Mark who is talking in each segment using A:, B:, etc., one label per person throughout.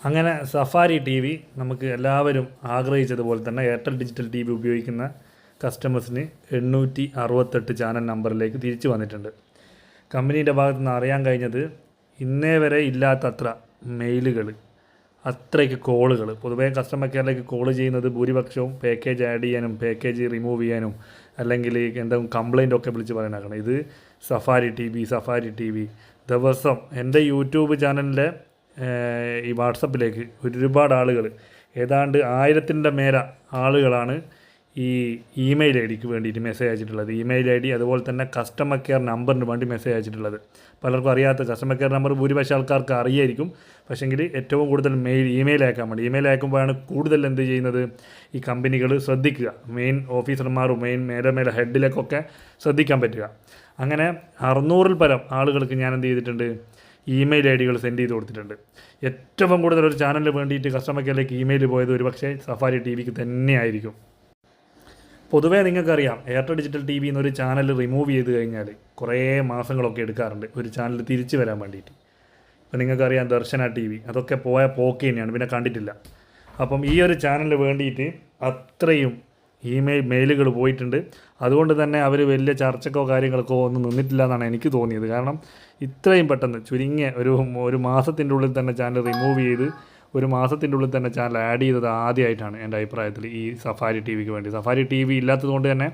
A: അങ്ങനെ safari T V നമുക്ക് എല്ലാവരും ആഗ്രഹിച്ചതുപോലെ തന്നെ എയർടെൽ ഡിജിറ്റൽ ടി വി ഉപയോഗിക്കുന്ന കസ്റ്റമേഴ്സിന് എണ്ണൂറ്റി അറുപത്തെട്ട് ചാനൽ നമ്പറിലേക്ക് തിരിച്ചു വന്നിട്ടുണ്ട്. കമ്പനിയുടെ ഭാഗത്തു നിന്ന് അറിയാൻ കഴിഞ്ഞത് ഇന്നേ വരെ ഇല്ലാത്തത്ര മെയിലുകൾ അത്രയ്ക്ക് കോളുകൾ പൊതുവേ കസ്റ്റമർ കെയറിലേക്ക് കോൾ ചെയ്യുന്നത് ഭൂരിപക്ഷവും പാക്കേജ് ആഡ് ചെയ്യാനും പാക്കേജ് റിമൂവ് ചെയ്യാനും അല്ലെങ്കിൽ എന്തെങ്കിലും കംപ്ലൈന്റ് ഒക്കെ വിളിച്ച് പറയാനാക്കണം ഇത് Safari T V Safari T V ദിവസം എന്റെ യൂട്യൂബ് ചാനലിന്റെ ഈ വാട്സപ്പിലേക്ക് ഒരുപാട് ആളുകൾ. ഏതാണ്ട് ആയിരത്തിന്റെ മേല ആളുകളാണ് ഈ ഇമെയിൽ ഐ ഡിക്ക് വേണ്ടിയിട്ട് മെസ്സേജ് അയച്ചിട്ടുള്ളത്. ഇമെയിൽ ഐ ഡി അതുപോലെ തന്നെ കസ്റ്റമർ കെയർ നമ്പറിന് വേണ്ടി മെസ്സേജ് അയച്ചിട്ടുള്ളത്. പലർക്കും അറിയാത്ത കസ്റ്റമർ കെയർ നമ്പർ ഭൂരിപക്ഷം ആൾക്കാർക്ക് അറിയായിരിക്കും. പക്ഷേങ്കിൽ ഏറ്റവും കൂടുതൽ മെയിൽ ഇമെയിൽ അയക്കാൻ വേണ്ടി. ഇമെയിൽ അയക്കുമ്പോഴാണ് കൂടുതൽ എന്ത് ചെയ്യുന്നത്? ഈ കമ്പനികൾ ശ്രദ്ധിക്കുക. മെയിൻ ഓഫീസർമാരും മെയിൻ മേലെ മേലെ ഹെഡിലേക്കൊക്കെ ശ്രദ്ധിക്കാൻ പറ്റുക. അങ്ങനെ അറുന്നൂറിൽ പരം ആളുകൾക്ക് ഞാൻ എന്ത് ചെയ്തിട്ടുണ്ട്? ഇമെയിൽ ഐ ഡികൾ സെൻഡ് ചെയ്ത് കൊടുത്തിട്ടുണ്ട്. ഏറ്റവും കൂടുതൽ ഒരു ചാനലിന് വേണ്ടിയിട്ട് കസ്റ്റമർ കെയറിലേക്ക് ഇമെയിൽ പോയത് ഒരു പക്ഷേ സഫാരി ടി വിക്ക് തന്നെയായിരിക്കും പൊതുവേ നിങ്ങൾക്കറിയാം എയർടെൽ ഡിജിറ്റൽ ടി വി എന്നൊരു ചാനൽ റിമൂവ് ചെയ്ത് കഴിഞ്ഞാൽ കുറേ മാസങ്ങളൊക്കെ എടുക്കാറുണ്ട് ഒരു ചാനൽ തിരിച്ചു വരാൻ വേണ്ടിയിട്ട്. ഇപ്പം നിങ്ങൾക്കറിയാം ദർശന ടി വി അതൊക്കെ പോയ പോക്ക് തന്നെയാണ് പിന്നെ കണ്ടിട്ടില്ല. അപ്പം ഈ ഒരു ചാനലിന് വേണ്ടിയിട്ട് അത്രയും ഇമെയിൽ മെയിലുകൾ പോയിട്ടുണ്ട്. അതുകൊണ്ട് തന്നെ അവർ വലിയ ചർച്ചക്കോ കാര്യങ്ങൾക്കോ ഒന്നും നിന്നിട്ടില്ല എന്നാണ് എനിക്ക് തോന്നിയത്. കാരണം ഇത്രയും പെട്ടെന്ന് ചുരുങ്ങിയ ഒരു ഒരു മാസത്തിന്റെ ഉള്ളിൽ തന്നെ ചാനൽ റിമൂവ് ചെയ്ത് ഒരു മാസത്തിന്റെ ഉള്ളിൽ തന്നെ ചാനൽ ആഡ് ചെയ്തത് ആദ്യമായിട്ടാണ് എന്റെ അഭിപ്രായത്തിൽ ഈ സഫാരി ടി വിക്ക് വേണ്ടി. സഫാരി ടി വി ഇല്ലാത്തതുകൊണ്ട് തന്നെ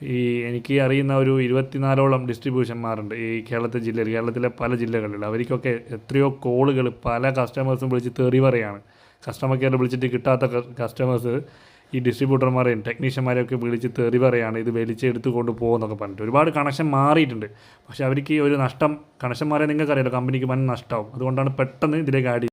A: ഈ എനിക്ക് അറിയുന്ന ഒരു ഇരുപത്തിനാലോളം ഡിസ്ട്രിബ്യൂഷന്മാരുണ്ട് ഈ കേരളത്തിലെ ജില്ലയിൽ കേരളത്തിലെ പല ജില്ലകളിൽ. അവർക്കൊക്കെ എത്രയോ കോളുകൾ പല കസ്റ്റമേഴ്സും വിളിച്ച് തെറി പറയാണ്. കസ്റ്റമർ കെയർ വിളിച്ചിട്ട് കിട്ടാത്ത കസ്റ്റമേഴ്സ് ഈ ഡിസ്ട്രിബ്യൂട്ടർമാരെയും ടെക്നീഷ്യന്മാരെയും ഒക്കെ വിളിച്ച് തെറി പറയാണ് ഇത് വലിച്ചെടുത്ത് കൊണ്ട് പോകുമെന്നൊക്കെ പറഞ്ഞിട്ട്. ഒരുപാട് കണക്ഷൻ മാറിയിട്ടുണ്ട്. പക്ഷേ അവർക്ക് ഈ ഒരു നഷ്ടം കണക്ഷൻ മാറിയാൽ നിങ്ങൾക്കറിയാലോ കമ്പനിക്ക് വൻ നഷ്ടമാവും. അതുകൊണ്ടാണ് പെട്ടെന്ന് ഇതിലേക്ക് ആഡ്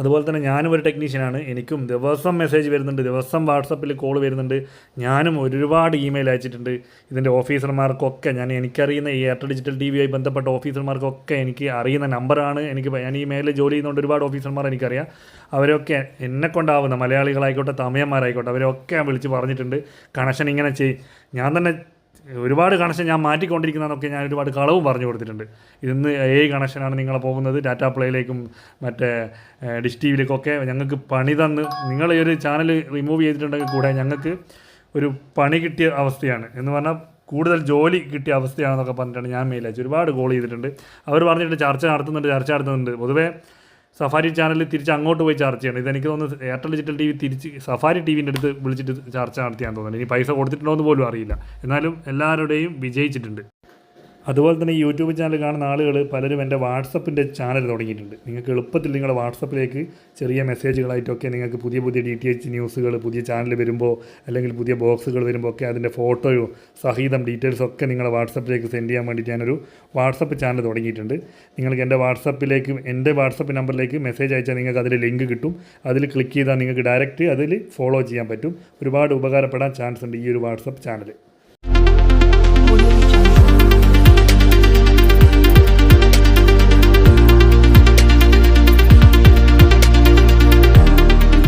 A: അതുപോലെ തന്നെ ഞാനും ഒരു ടെക്നീഷ്യനാണ് എനിക്കും ദിവസം മെസ്സേജ് വരുന്നുണ്ട്. ദിവസം വാട്സപ്പിൽ കോൾ വരുന്നുണ്ട്. ഞാനും ഒരുപാട് ഇമെയിൽ അയച്ചിട്ടുണ്ട്. ഇതിന്റെ ഓഫീസർമാർക്കൊക്കെ ഞാൻ എനിക്കറിയുന്ന ഈ എയർടെൽ ഡിജിറ്റൽ ടി വിയായി ബന്ധപ്പെട്ട ഓഫീസർമാർക്കൊക്കെ എനിക്ക് അറിയുന്ന നമ്പറാണ് എനിക്ക് ഞാൻ ഈ മേലിൽ ജോലി ചെയ്യുന്നതുകൊണ്ട് ഒരുപാട് ഓഫീസർമാർ എനിക്കറിയാം. അവരൊക്കെ എന്നെ കൊണ്ടാവുന്ന മലയാളികളായിക്കോട്ടെ തമിഴന്മാരായിക്കോട്ടെ അവരൊക്കെ ഞാൻ വിളിച്ച് പറഞ്ഞിട്ടുണ്ട്. കണക്ഷൻ ഇങ്ങനെ ചെയ്. ഞാൻ തന്നെ ഒരുപാട് കണക്ഷൻ ഞാൻ മാറ്റിക്കൊണ്ടിരിക്കുന്നതെന്നൊക്കെ ഞാൻ ഒരുപാട് കളവും പറഞ്ഞു കൊടുത്തിട്ടുണ്ട്. ഇതിന്ന് എ കണക്ഷനാണ് നിങ്ങൾ പോകുന്നത്. ഡാറ്റ പ്ലേയിലേക്കും മറ്റേ ഡിഷ് ടി വിയിലേക്കൊക്കെ ഞങ്ങൾക്ക് പണി തന്ന് നിങ്ങൾ ഈ ഒരു ചാനൽ റിമൂവ് ചെയ്തിട്ടുണ്ടെങ്കിൽ കൂടെ ഞങ്ങൾക്ക് ഒരു പണി കിട്ടിയ അവസ്ഥയാണ്. എന്ന് പറഞ്ഞാൽ കൂടുതൽ ജോലി കിട്ടിയ അവസ്ഥയാണെന്നൊക്കെ പറഞ്ഞിട്ടാണ് ഞാൻ മെയിൽ അയച്ചു ഒരുപാട് കോൾ ചെയ്തിട്ടുണ്ട്. അവർ പറഞ്ഞിട്ട് ചർച്ച നടത്തുന്നുണ്ട് ചർച്ച നടത്തുന്നുണ്ട്. പൊതുവേ സഫാരി ചാനലിൽ തിരിച്ച് അങ്ങോട്ട് പോയി ചാർജ് ചെയ്യണം. ഇതെനിക്ക് തോന്നുന്നു എയർടെൽ ഡിജിറ്റൽ ടി വി തിരിച്ച് സഫാരി ടി വിന്റെ അടുത്ത് വിളിച്ചിട്ട് ചാർജ് നടത്തിയാൻ തോന്നുന്നു. ഇനി പൈസ കൊടുത്തിട്ടുണ്ടോ എന്ന് പോലും അറിയില്ല. എന്നാലും എല്ലാവരുടെയും വിജയിച്ചിട്ടുണ്ട്. അതുപോലെ തന്നെ യൂട്യൂബ് ചാനൽ കാണുന്ന ആളുകൾ പലരും എന്റെ വാട്സപ്പിന്റെ ചാനൽ തുടങ്ങിയിട്ടുണ്ട്. നിങ്ങൾക്ക് എളുപ്പത്തിൽ നിങ്ങളുടെ വാട്സപ്പിലേക്ക് ചെറിയ മെസ്സേജുകളായിട്ടൊക്കെ നിങ്ങൾക്ക് പുതിയ പുതിയ ഡി ടി എച്ച് ന്യൂസുകൾ പുതിയ ചാനൽ വരുമ്പോൾ അല്ലെങ്കിൽ പുതിയ ബോക്സുകൾ വരുമ്പോൾ ഒക്കെ അതിന്റെ ഫോട്ടോയോ സഹിതം ഡീറ്റെയിൽസ് ഒക്കെ നിങ്ങളുടെ വാട്സപ്പിലേക്ക് സെൻഡ് ചെയ്യാൻ വേണ്ടിയിട്ട് ഞാനൊരു വാട്സപ്പ് ചാനൽ തുടങ്ങിയിട്ടുണ്ട്. നിങ്ങൾക്ക് എന്റെ വാട്സപ്പിലേക്ക് എന്റെ വാട്സപ്പ് നമ്പറിലേക്ക് മെസ്സേജ് അയച്ചാൽ നിങ്ങൾക്ക് അതിൽ ലിങ്ക് കിട്ടും. അതിൽ ക്ലിക്ക് ചെയ്താൽ നിങ്ങൾക്ക് ഡയറക്റ്റ് അതിൽ ഫോളോ ചെയ്യാൻ പറ്റും. ഒരുപാട് ഉപകാരപ്പെടാൻ ചാൻസ് ഉണ്ട് ഈ ഒരു വാട്സപ്പ് ചാനൽ.